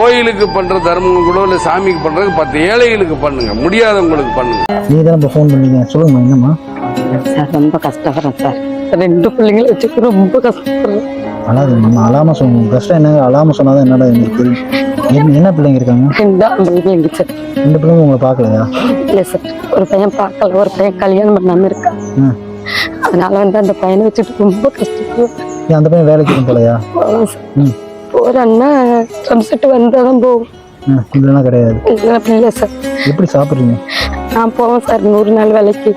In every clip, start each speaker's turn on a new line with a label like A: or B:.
A: கோயிலுக்கு பண்ற தர்மம் கூட இல்ல சாமிக்கு பண்றது பத்து ஏழைகளுக்கு பண்ணுங்க. முடியாதவங்களுக்கு பண்ணுங்க.
B: நீ தான் ஃபோன் பண்ணீங்க. சொல்லுங்கம்மா என்னம்மா?
C: சார் ரொம்ப கஷ்டப்படுறேன் சார். ரெண்டு பிள்ளைங்களை வச்சுட்டு ரொம்ப கஷ்டப்படுறேன்.
B: அழாது நம்ம அழாம சொல்லணும் கஷ்டம் என்ன? அழாம சொன்னாதான் என்னடா எனக்கு தெரியும். என்ன என்ன பிள்ளைங்க இருக்காங்க?
C: ரெண்டு பிள்ளைங்க சார்.
B: இந்த பிள்ளைங்க உங்களை பார்க்கலையா?
C: இல்லை சார். ஒரு பையன் பார்க்கல ஒரு பையன் கல்யாணம் பண்ணாம இருக்கான்.
B: ம்
C: அதனால வந்து அந்த பையனை வச்சுட்டு ரொம்ப கஷ்டப்படுறேன்.
B: அந்த பையன் வேலைக்கு
C: சார்.
B: ம்.
C: போறேன்னா சம்செட்டு வந்தால் தான் போகும்
B: இல்லைன்னா கிடையாது.
C: இல்லை சார்
B: எப்படி சாப்பிட்றீங்க?
C: நான் போவேன் சார் நூறு நாள் வேலைக்கு.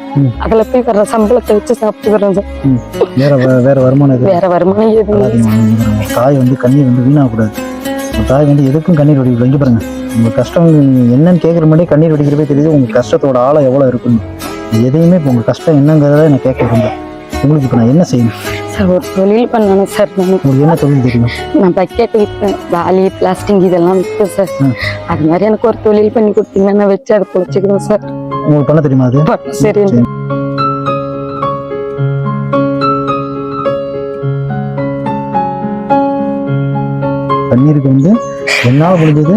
C: அதில் போய் வர்ற சம்பளத்தை வச்சு சாப்பிட்டு வரேன் சார்
B: வேற வேற வருமானம்
C: வேற வருமானம் எதுவும்
B: தாய் வந்து கண்ணீர் வந்து வீணாகக்கூடாது தாய் வந்து எதுக்கும் கண்ணீர் வடிக்கல இங்கே பாருங்க. உங்க கஷ்டம் என்னன்னு கேட்குற முன்னாடி கண்ணீர் வடிக்கிறப்பே தெரியுது உங்க கஷ்டத்தோட ஆழம் எவ்வளோ இருக்குன்னு. எதையுமே இப்போ உங்க கஷ்டம் என்னங்கிறத எனக்கு கேட்க உங்களுக்கு இப்போ நான் என்ன செய்யணும்?
C: சார் ஒரு தொழில் பண்ணணும் சார்
B: என்ன தொழில் தெரியும்?
C: நான் பக்கெட் விற்பேன் வாலி பிளாஸ்டிக் இதெல்லாம் விற்பேன் சார். அது மாதிரி எனக்கு ஒரு தொழில் பண்ணி கொடுத்தீங்கன்னா வச்சு அதை பொழைச்சிக்கிறேன் சார்.
B: உங்களுக்கு பண்ண தெரியுமா அது?
C: சரி.
B: கண்ணீருக்கு வந்து என்னால் முடிஞ்சது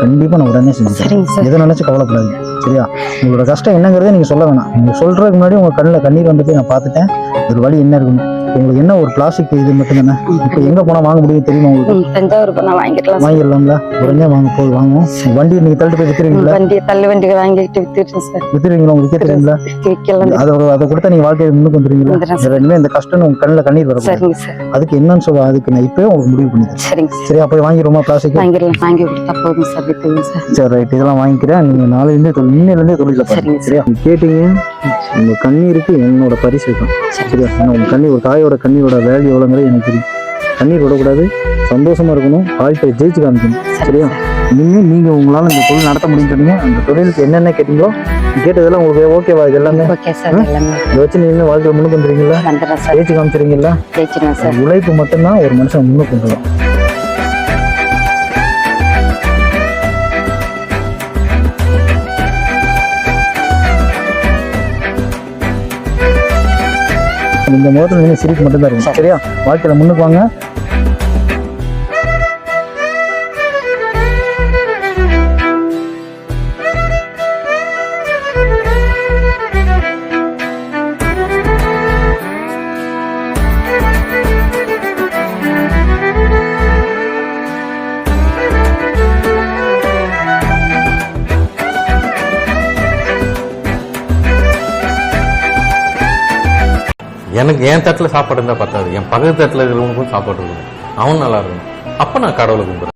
B: கண்டிப்பாக நான் உடனே செஞ்சேன் எதை நினைச்சு கவலைப்படாதீங்க. சரியா? உங்களோட கஷ்டம் என்னங்கிறத நீங்க சொல்ல வேணாம். நீங்க சொல்றதுக்கு முன்னாடி உங்க கண்ணில் கண்ணீர் வந்து போய் நான் பார்த்துட்டேன். ஒரு வழி என்ன இருக்குன்னு. உங்களுக்கு என்ன ஒரு பிளாஸ்டிக் இது மட்டும் தானே இப்போ எங்க போனா வாங்க முடியும் தெரியுமா உங்களுக்கு?
C: தஞ்சாவூர் போய் நான் வாங்கிக்கலாம்
B: வாங்கிடலாம்ல. உடனே வாங்க போய் வாங்குவோம். வண்டி நீங்க தள்ளிட்டு போய் வித்துருவீங்களா?
C: வண்டியை தள்ளு வண்டியை வாங்கிட்டு வித்துட்டேன் சார்
B: வித்துருவீங்களா? உங்களுக்கு தெரியுங்களா?
C: விற்கலாம்
B: அதை அதை கொடுத்தா நீங்க வாழ்க்கையை முன்னுக்கு வந்துருவீங்களா. ரெண்டுமே இந்த கஷ்டம் உங்க கண்ணில் கண்ணீர் வரும்
C: சரிங்க சார்
B: அதுக்கு என்னன்னு சொல்ல அதுக்கு நான் இப்பவே உங்களுக்கு முடிவு பண்ணி
C: சரிங்க சார்
B: போய் வாங்கிடுவோமா பிளாஸ்டிக்
C: வாங்கிடலாம் வாங்கி கொடுத்தா போதும் சார் வித்துங்க சார்
B: சரி ரைட் இதெல்லாம் வாங்கிக்கிறேன். நீங்க நாளையிலேருந்தே இன்னிலேருந்தே தொழில
C: சரிங்க
B: சரியா? கேட்டீங்க. உங்க கண்ணீருக்கு என்னோட பரிசு இருக்கும் சரியா? உங்க கண்ணீர் ஒரு தாயோட கண்ணீரோட வேல்யூ எவ்வளோங்கிறது எனக்கு தெரியும். கண்ணீர் விடக்கூடாது சந்தோஷமா இருக்கணும் வாழ்க்கையை ஜெயிச்சு காமிக்கணும். சரியா? இனிமேல் நீங்க உங்களால இந்த தொழில் நடத்த முடியுங்க அந்த தொழிலுக்கு என்னென்ன கேட்டீங்களோ கேட்டதெல்லாம் உங்களுக்கு ஓகேவா இது எல்லாமே? இதை வச்சு நீங்க வாழ்க்கையில முன்னுக்கு
C: சார்
B: ஜெயிச்சு
C: சார்
B: உழைப்பு மட்டும்தான் ஒரு மனுஷன் முன்னுக்கு கொண்டு இந்த முகத்தில் நீங்க சிரிப்பு மட்டும் தான் இருக்கும் சரியா? வாழ்க்கையில் முன்னுக்கு வாங்க.
D: எனக்கு என் தட்டில் சாப்பாடு இருந்தால் பத்தாது. என் பக்கத்து தட்டில் இருக்கிறவங்களுக்கும் சாப்பாடு இருக்கணும் அவன் நல்லா இருக்கணும். அப்போ நான் கடவுளை கும்பிடுறேன்.